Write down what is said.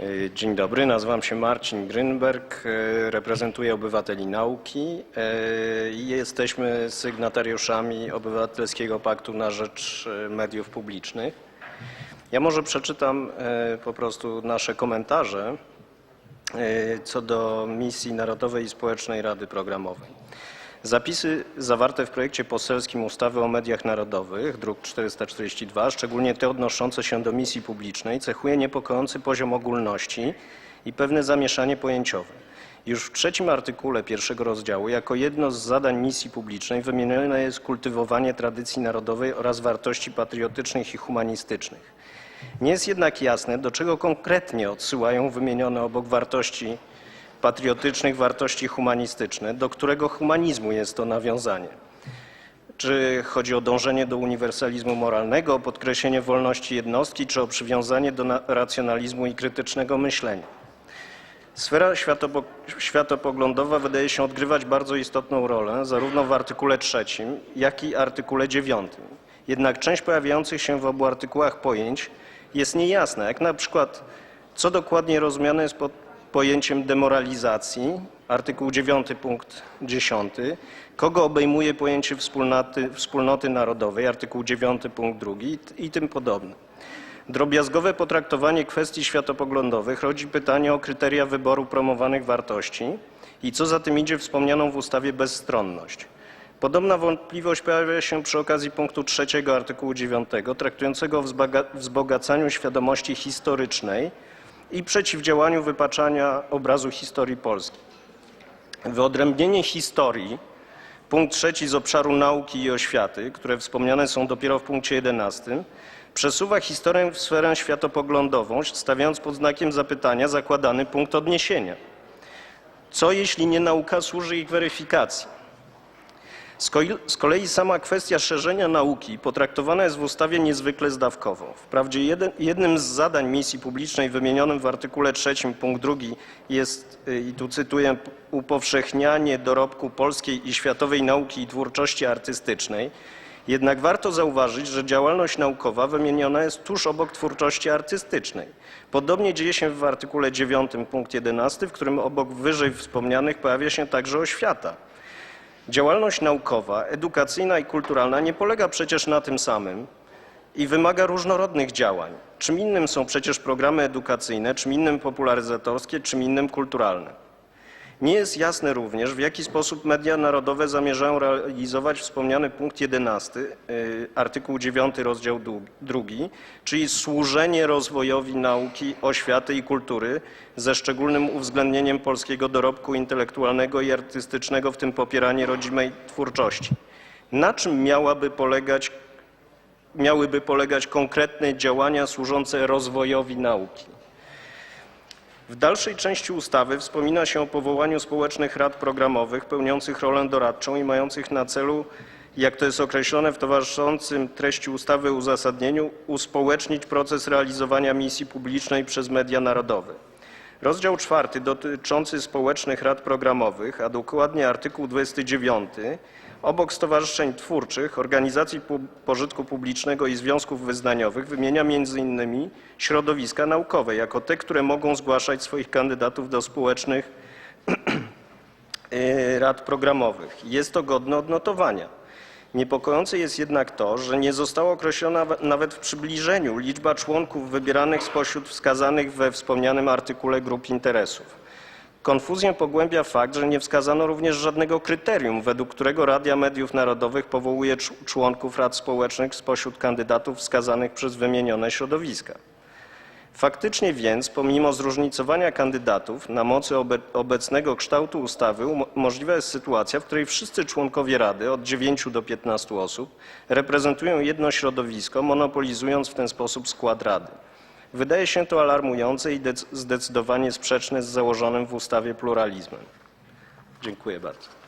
E, Dzień dobry, nazywam się Marcin Grynberg, e, reprezentuję Obywateli Nauki e, i jesteśmy sygnatariuszami Obywatelskiego Paktu na Rzecz Mediów Publicznych. Ja może przeczytam po prostu nasze komentarze co do misji Narodowej i Społecznej Rady Programowej. Zapisy zawarte w projekcie poselskim ustawy o mediach narodowych, druk 442, szczególnie te odnoszące się do misji publicznej, cechuje niepokojący poziom ogólności i pewne zamieszanie pojęciowe. Już w trzecim artykule pierwszego rozdziału jako jedno z zadań misji publicznej wymienione jest kultywowanie tradycji narodowej oraz wartości patriotycznych i humanistycznych. Nie jest jednak jasne, do czego konkretnie odsyłają wymienione obok wartości patriotycznych, wartości humanistyczne, do którego humanizmu jest to nawiązanie. Czy chodzi o dążenie do uniwersalizmu moralnego, o podkreślenie wolności jednostki, czy o przywiązanie do na- racjonalizmu i krytycznego myślenia? Sfera światopo- światopoglądowa wydaje się odgrywać bardzo istotną rolę zarówno w artykule trzecim, jak i artykule dziewiątym. Jednak część pojawiających się w obu artykułach pojęć jest niejasna, jak na przykład co dokładnie rozumiane jest pod pojęciem demoralizacji, artykuł 9 punkt 10, kogo obejmuje pojęcie wspólnoty, wspólnoty narodowej, artykuł 9 punkt 2 i, tym podobne. Drobiazgowe potraktowanie kwestii światopoglądowych rodzi pytanie o kryteria wyboru promowanych wartości i co za tym idzie wspomnianą w ustawie bezstronność. Podobna wątpliwość pojawia się przy okazji punktu trzeciego artykułu 9 traktującego o wzbogacaniu świadomości historycznej i przeciwdziałaniu wypaczania obrazu historii Polski. Wyodrębnienie historii, punkt trzeci z obszaru nauki i oświaty, które wspomniane są dopiero w punkcie 11, przesuwa historię w sferę światopoglądową, stawiając pod znakiem zapytania zakładany punkt odniesienia. Co jeśli nie nauka służy ich weryfikacji? Z kolei- sama kwestia szerzenia nauki potraktowana jest w ustawie niezwykle zdawkowo. Wprawdzie jednym z zadań misji publicznej wymienionym w artykule 3 punkt 2 jest, y, i tu cytuję, upowszechnianie dorobku polskiej i światowej nauki i twórczości artystycznej, jednak warto zauważyć, że działalność naukowa wymieniona jest tuż obok twórczości artystycznej. Podobnie dzieje się w artykule 9 punkt 11, w którym obok wyżej wspomnianych pojawia się także oświata. Działalność naukowa, edukacyjna i kulturalna nie polega przecież na tym samym i wymaga różnorodnych działań. Czym innym są przecież programy edukacyjne, czym innym popularyzatorskie, czym innym kulturalne. Nie jest jasne również, w jaki sposób media narodowe zamierzają realizować wspomniany punkt 11, y, artykuł 9, rozdział 2, czyli służenie rozwojowi nauki, oświaty i kultury ze szczególnym uwzględnieniem polskiego dorobku intelektualnego i artystycznego, w tym popieranie rodzimej twórczości. Na czym miałaby polegać, miałyby polegać konkretne działania służące rozwojowi nauki? W dalszej części ustawy wspomina się o powołaniu społecznych rad programowych pełniących rolę doradczą i mających na celu, jak to jest określone w towarzyszącym treści ustawy uzasadnieniu, uspołecznić proces realizowania misji publicznej przez media narodowe. Rozdział czwarty dotyczący społecznych rad programowych, a dokładnie artykuł 29, obok stowarzyszeń twórczych, organizacji pożytku publicznego i związków wyznaniowych wymienia m.in. środowiska naukowe jako te, które mogą zgłaszać swoich kandydatów do społecznych y, rad programowych. Jest to godne odnotowania. Niepokojące jest jednak to, że nie została określona nawet w przybliżeniu liczba członków wybieranych spośród wskazanych we wspomnianym artykule grup interesów. Konfuzję pogłębia fakt, że nie wskazano również żadnego kryterium, według którego Radia Mediów Narodowych powołuje cz- członków rad społecznych spośród kandydatów wskazanych przez wymienione środowiska. Faktycznie więc, pomimo zróżnicowania kandydatów, na mocy obe- obecnego kształtu ustawy możliwa jest sytuacja, w której wszyscy członkowie Rady, od 9 do 15 osób, reprezentują jedno środowisko, monopolizując w ten sposób skład Rady. Wydaje się to alarmujące i dec- zdecydowanie sprzeczne z założonym w ustawie pluralizmem. Dziękuję bardzo.